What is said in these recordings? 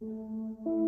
Música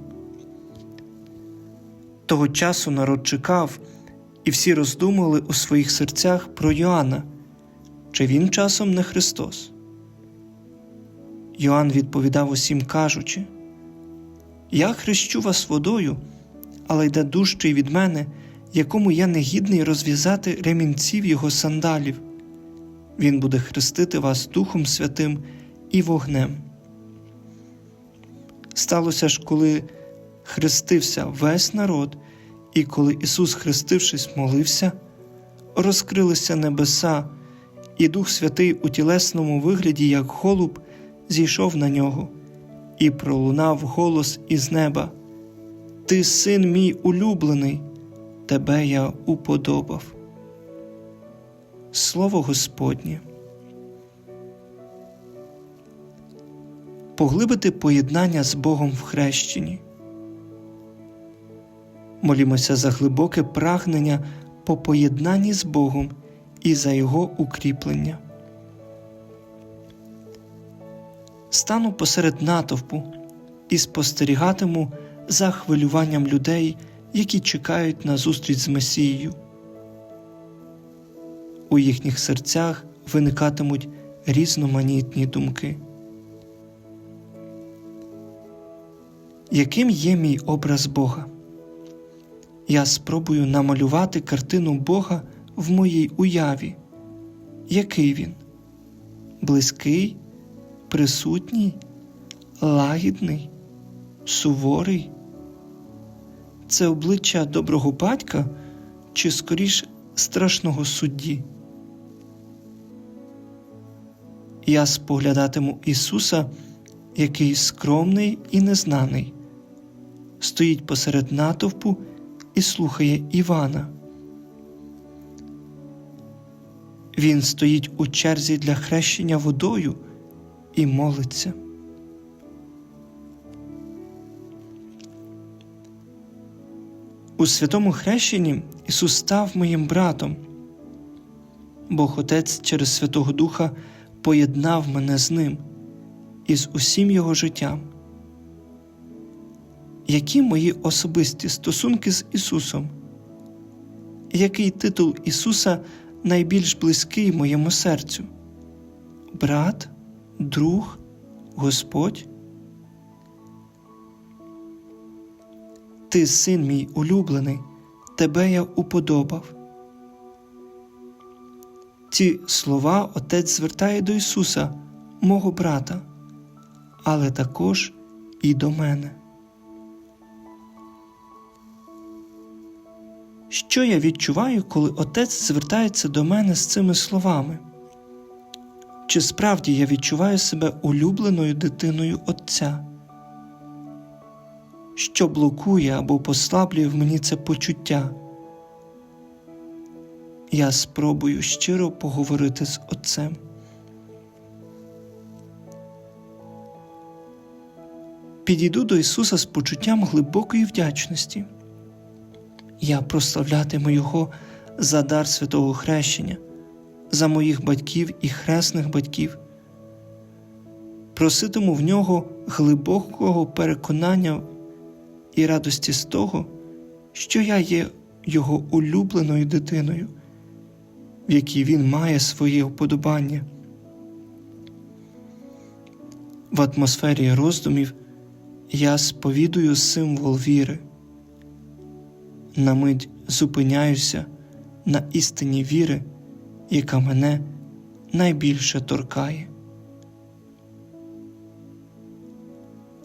Того часу народ чекав, і всі роздумували у своїх серцях про Йоанна, чи він часом не Христос. Йоанн відповідав усім, кажучи: Я хрещу вас водою, але йде дужчий від мене, якому я не гідний розв'язати ремінців його сандалів. Він буде хрестити вас Духом Святим і вогнем. Сталося ж, коли хрестився весь народ, і коли Ісус, хрестившись, молився, розкрилися небеса, і Дух Святий у тілесному вигляді, як голуб, зійшов на нього, і пролунав голос із неба: Ти син мій улюблений, тебе я уподобав. Слово Господнє. Поглибити поєднання з Богом в хрещенні. Молімося за глибоке прагнення по поєднанні з Богом і за Його укріплення. Стану посеред натовпу і спостерігатиму за хвилюванням людей, які чекають на зустріч з Месією. У їхніх серцях виникатимуть різноманітні думки. Яким є мій образ Бога? Я спробую намалювати картину Бога в моїй уяві. Який він? Близький, присутній, лагідний, суворий? Це обличчя доброго батька чи скоріш страшного судді? Я споглядатиму Ісуса, який скромний і незнаний, стоїть посеред натовпу і слухає Івана. Він стоїть у черзі для хрещення водою і молиться. У святому хрещенні Ісус став моїм братом. Бог Отець через Святого Духа поєднав мене з Ним і з усім Його життям. Які мої особисті стосунки з Ісусом? Який титул Ісуса найбільш близький моєму серцю? Брат, друг, Господь? Ти, син мій улюблений, тебе я уподобав. Ці слова Отець звертає до Ісуса, мого брата, але також і до мене. Що я відчуваю, коли Отець звертається до мене з цими словами? Чи справді я відчуваю себе улюбленою дитиною Отця? що блокує або послаблює в мені це почуття. Я спробую щиро поговорити з Отцем. Підійду до Ісуса з почуттям глибокої вдячності. Я прославлятиму Його за дар святого хрещення, за моїх батьків і хресних батьків, проситиму в нього глибокого переконання і радості з того, що я є Його улюбленою дитиною, в якій Він має своє вподобання. В атмосфері роздумів я сповідую символ віри. На мить зупиняюся на істині віри, яка мене найбільше торкає.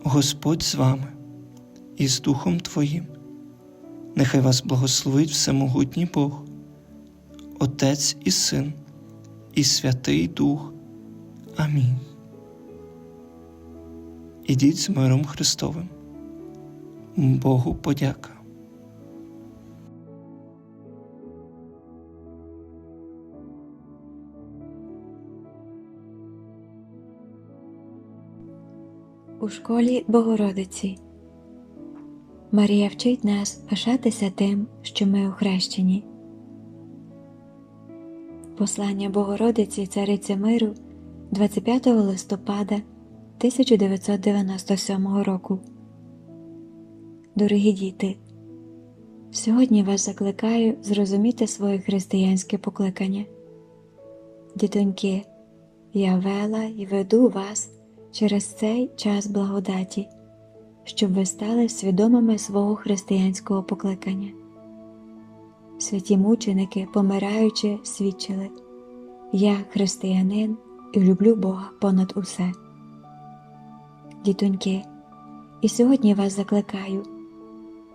Господь з вами і з Духом Твоїм. Нехай вас благословить Всемогутній Бог, Отець і Син, і Святий Дух. Амінь. Ідіть з миром Христовим. Богу подяка. У школі Богородиці Марія вчить нас пишатися тим, що ми охрещені. Послання Богородиці Цариці Миру 25 листопада 1997 року. Дорогі діти, сьогодні вас закликаю зрозуміти своє християнське покликання. Дітоньки, я вела і веду вас через цей час благодаті, щоб ви стали свідомими свого християнського покликання. Святі мученики, помираючи, свідчили Я християнин і люблю Бога понад усе. Дітоньки, і сьогодні вас закликаю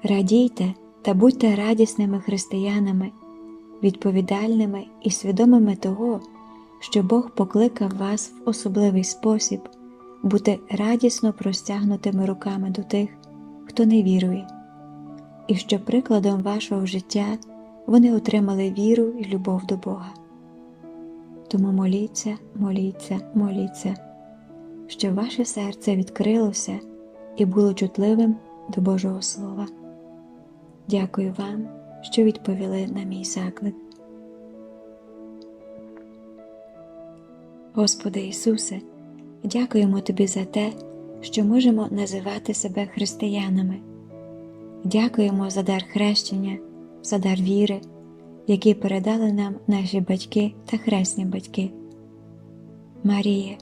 радійте та будьте радісними християнами, відповідальними і свідомими того, що Бог покликав вас в особливий спосіб бути радісно простягнутими руками до тих, хто не вірує, і що прикладом вашого життя вони отримали віру і любов до Бога. Тому моліться, моліться, моліться, щоб ваше серце відкрилося і було чутливим до Божого Слова. Дякую вам, що відповіли на мій заклик. Господи Ісусе, дякуємо Тобі за те, що можемо називати себе християнами. Дякуємо за дар хрещення, за дар віри, який передали нам наші батьки та хресні батьки. Марія,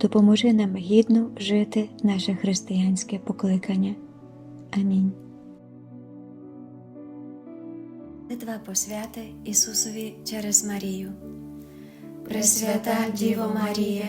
допоможи нам гідно жити наше християнське покликання. Амінь. Молитва посвяти Ісусові через Марію. Пресвята Діво Марія,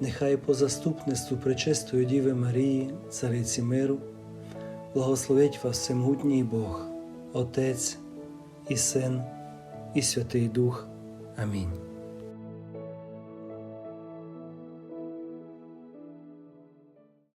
Нехай по заступництву Пречистої Діви Марії, Цариці Миру, Благословить вас всемогутній Бог, Отець і Син, і Святий Дух. Амінь.